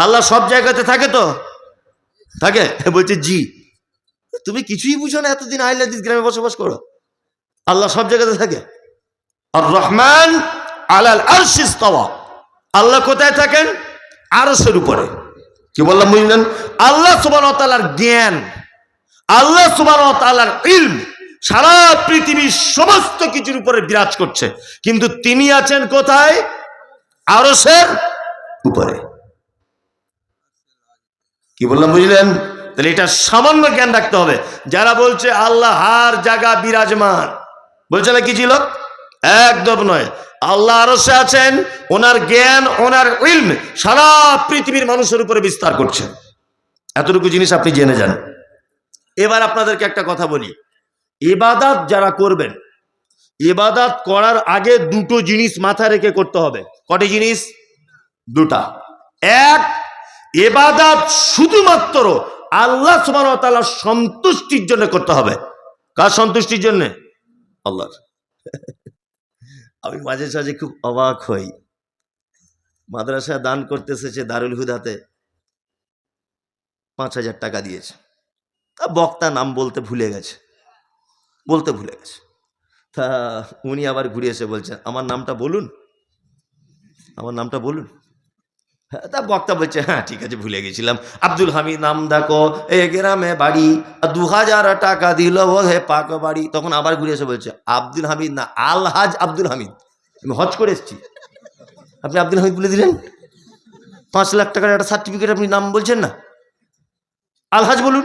আল্লাহ সব জায়গাতে থাকে তো? থাকে? বলছে, জি। তুমি কিছুই বুঝো না, এতদিন আইলাদিস গ্রামে বসবাস করো। আল্লাহ সব জায়গাতে থাকে? আর রহমান আলাল আরশিস্তাওয়া আল্লাহ কোথায় থাকেন? আরসের উপরে। কি বললাম, বুঝলেন? আল্লাহ তাআলার জ্ঞান, আল্লাহ তাআলার ইলম সারা পৃথিবীর সমস্ত কিছুর উপরে বিরাজ করছে। কিন্তু তিনি আছেন কোথায়? আরশের উপরে। কি বললাম, বুঝলেন? তাহলে এটা সামান্য জ্ঞান রাখতে হবে। যারা বলছে আল্লাহ হার জায়গা বিরাজমান, বলছে না কি ছিল? একদম নয়। আল্লাহ আরশে আছেন, ওনার জ্ঞান, ওনার ইলম সারা পৃথিবীর মানুষের উপরে বিস্তার করছে। এতটুকু জিনিস আপনি জেনে যান। এবার আপনাদেরকে একটা কথা বলি। ইবাদাত যারা করবেন, ইবাদাত করার আগে দুটো জিনিস মাথায় রেখে করতে হবে। কটি জিনিস? দুটা। এক এবাদাত শুধুমাত্র আল্লাহ ওয়া সন্তুষ্টির জন্য করতে হবে। কার সন্তুষ্টির জন্য? আল্লাহর। আমি মাঝে সাঝে খুব অবাক হই। মাদ্রাসা দান করতে এসেছে দারুল হুদাতে। পাঁচ হাজার টাকা দিয়েছে। তা বক্তা নাম বলতে ভুলে গেছে। বলতে ভুলে গেছে। তা উনি আবার ঘুরে এসে বলছেন, আমার নামটা বলুন। আমার নামটা বলুন। তা বক্তা বলছে হ্যাঁ ঠিক আছে, ভুলে গেছিলাম। আব্দুল হামিদ, নাম দেখো এ গ্রামে বাড়ি দু হাজার টাকা দিল হে পাক বাড়ি। তখন আবার ঘুরে এসে বলছে, আব্দুল হামিদ না আলহাজ আব্দুল হামিদ। আমি হজ করে এসেছি। আপনি আব্দুল হামিদ বলে দিলেন? পাঁচ লাখ টাকার একটা সার্টিফিকেট আপনি নাম বলছেন না? আলহাজ বলুন।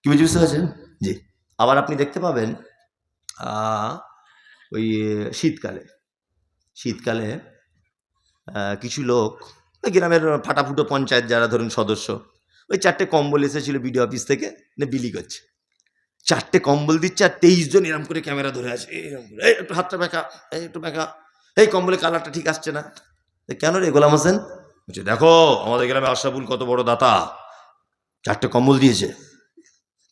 কি বুঝতে বুঝতে পারছেন? জি। আবার আপনি দেখতে পাবেন ওই শীতকালে শীতকালে কিছু লোক, ওই গ্রামের ফাটাফুটো পঞ্চায়েত যারা ধরুন সদস্য, ওই চারটে কম্বল এসেছিল বিডিও অফিস থেকে না বিলি করছে। চারটে কম্বল দিচ্ছে আর তেইশ জন এরম করে ক্যামেরা ধরে আছে, এরম করে, এই, একটু হাতটা ব্যাকা, এই, একটু ব্যাকা, এই কম্বলের কালারটা ঠিক আসছে না। কেন রে গোলাম হোসেন? বলছে, দেখো, আমাদের গ্রামে আশরাফুল কত বড় দাতা, চারটে কম্বল দিয়েছে।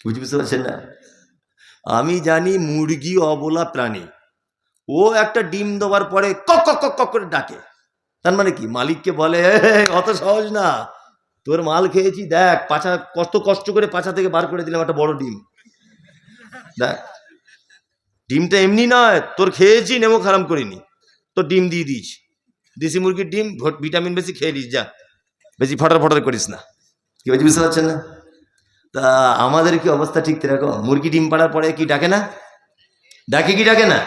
বুঝতে বুঝতে পারছেন না? আমি জানি মুরগি অবলা প্রাণী, ও একটা ডিম দেওয়ার পরে কক কক কক করে ডাকে। তার মানে কি? মালিককে বলে অত সহজ না। তোর মাল খেয়েছি, দেখ, পাছা, কত কষ্ট করে পাছা থেকে বার করে দিলাম একটা বড় ডিম। দেখ, ডিমটা এমনি নয়, তোর খেয়েছি নেমো খারাম করিনি। তোর ডিম দিয়ে দিয়েছি। দেশি মুরগির ডিম, ভট- ভিটামিন বেশি খেয়ে নিস, যা। বেশি ফটার ফটার করিস না। কি বলছি, বুঝতে পারছেন না? তা আমাদের কি অবস্থা ঠিক এরকম মুরগি ডিম পাড়ার পরে কি ডাকে না? ডাকে কি ডাকে না?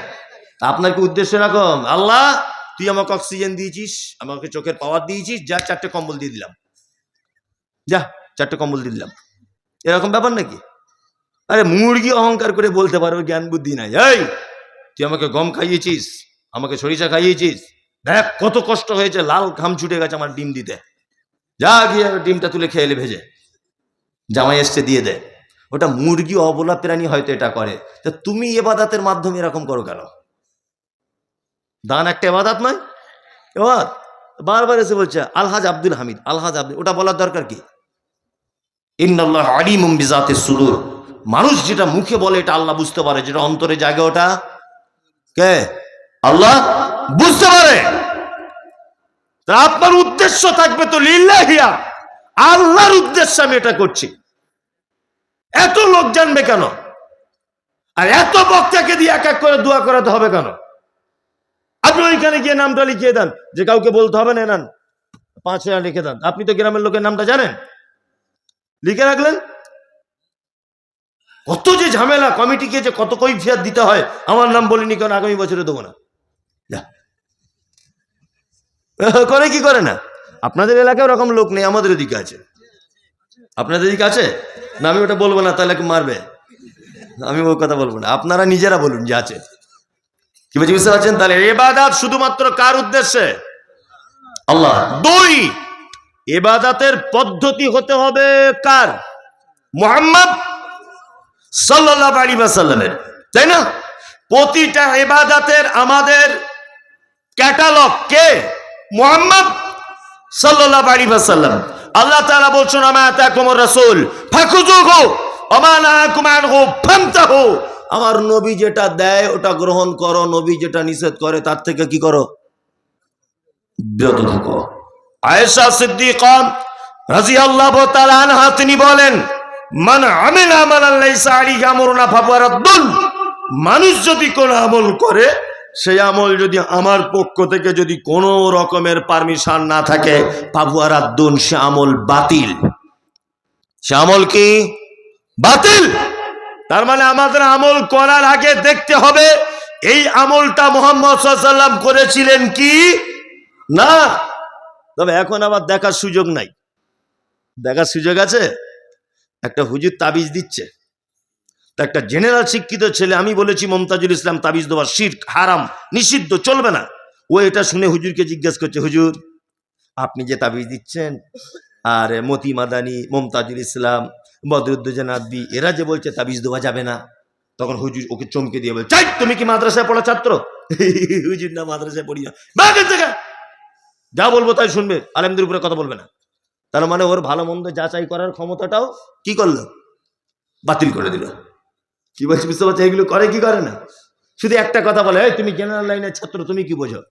আপনার কি উদ্দেশ্য এরকম? আল্লাহ তুই আমাকে অক্সিজেন দিয়েছিস, আমাকে চোখের পাওয়ার দিয়েছিস, যা চারটে কম্বল দিয়ে দিলাম। যা, চারটে কম্বল দিয়ে দিলাম। এরকম ব্যাপার নাকি? আরে মুরগি অহংকার করে বলতে পারো, জ্ঞান বুদ্ধি নাই। এই, তুই আমাকে গম খাইয়েছিস, আমাকে সরিষা খাইয়েছিস? দেখ, কত কষ্ট হয়েছে, লাল ঘাম ছুটে গেছে আমার ডিম দিতে। যা গিয়ে ডিমটা তুলে খেয়ে এলে ভেজে। জামাই এসছে, দিয়ে দে। ওটা মুরগি অবলা প্রাণী হয়তো এটা করে। তা তুমি এবাদাতের মাধ্যমে এরকম করো কেন? দান একটা এবাদাত নয়? এবার বারবার এসে বলছে, আলহাজ আব্দুল হামিদ, আলহাজ আব্দুল, ওটা বলার দরকার কি? ইন্নাল্লাহ আলিমুম বিজাতে সুদূর। মানুষ যেটা মুখে বলে, এটা আল্লাহ বুঝতে পারে। যেটা অন্তরে জাগে, ওটা কে? আল্লাহ বুঝতে পারে। তা আপনার উদ্দেশ্য থাকবে তো লিল্লাহিয়া আল্লাহর উদ্দেশ্যে আমি এটা করছি। এত লোক জানবে কেন? আর এত বক্তাকে দিয়ে এক এক করে দোয়া করাতে হবে কেন? আপনি ওইখানে গিয়ে নামটা লিখিয়ে দেন। যে কাউকে বলতে হবে না নেন। পাঁচ হাজার লিখে দেন। আপনি তো গ্রামের লোকের নামটা জানেন? লিখে রাখলেন? কত যে ঝামেলা কমিটিকে যে কত কৈফিয়াত দিতে হয়, আমার নাম বলিনি, কারণ আগামী বছরে দেবো না। করে কি করে না? আপনাদের এলাকায় ওরকম লোক নেই, আমাদের ওদিকে আছে। আপনাদের দিকে আছে? না, আমি ওটা বলব না, তাহলে মারবে? আমি ওই কথা বলব না। আপনারা নিজেরা বলুন, যে আছে। কি বলছি বুঝতে পারছেন? তাহলে এবাদাত শুধুমাত্র কার উদ্দেশ্যে? আল্লাহ। দুই এবাদাতের পদ্ধতি হতে হবে কার? মোহাম্মদ সাল্লাহ আলী সাল্লামের তাই না? প্রতিটা এবাদাতের আমাদের ক্যাটালগ কে? মোহাম্মদ সাল্লাহ আলী সাল্লাম আল্লাহ তাআলা বলছেন, আমা আতাকুম রাসূল ফাকুযুহু ওমা নাহাকুম আনহু ফান্তাহু আমার নবী যেটা দেয়, ওটা গ্রহণ করো, নবী যেটা নিষেধ করে, তার থেকে কি করো? বিরত থাকো। আয়েশা সিদ্দিকা রাদিয়াল্লাহু তাআলা আনহা, তিনি বলেন, মান আমিলা ফাহুয়ারাদ্দুন মানুষ যদি কোন আমল করে, সেই আমল যদি আমার পক্ষ থেকে যদি কোনো রকমের পারমিশন না থাকে ফাহুয়ারাদ্দুন সে আমল বাতিল। সে আমল কি? বাতিল! তার মানে আমাদের আমল করার আগে দেখতে হবে, এই আমলটা মোহাম্মদ সাল্লাম করেছিলেন কি? না। তবে এখন আবার দেখার সুযোগ নাই। দেখার সুযোগ আছে? একটা হুজুর তাবিজ দিচ্ছে। তা একটা জেনারেল শিক্ষিত ছেলে, আমি বলেছি মমতাজুল ইসলাম, তাবিজ দেওয়া শির হারাম, নিষিদ্ধ, চলবে না। ও এটা শুনে হুজুরকে জিজ্ঞেস করছে, হুজুর, আপনি যে তাবিজ দিচ্ছেন, আর মতি মাদানি মমতাজুল ইসলাম বদরুদ্দোজা নাদবি এরা যে বলছে তাবিজ দেওয়া যাবে না। তখন হুজুর ওকে চমকে দিয়ে বলে চাই তুমি কি মাদ্রাসায় পড়া ছাত্র? হুজুর, না, মাদ্রাসায় পড়ি না! যা বলব তাই শুনবে, আলেমদের উপরে কথা বলবে না। তার মানে ওর ভালো মন্দ যাচাই করার ক্ষমতাটাও কি করল? বাতিল করে দিল। কি বলছি, বুঝতে পারছ? এগুলো করে কি করে না? শুধু একটা কথা বলে তুমি জেনারেল লাইনের ছাত্র, তুমি কি বোঝো?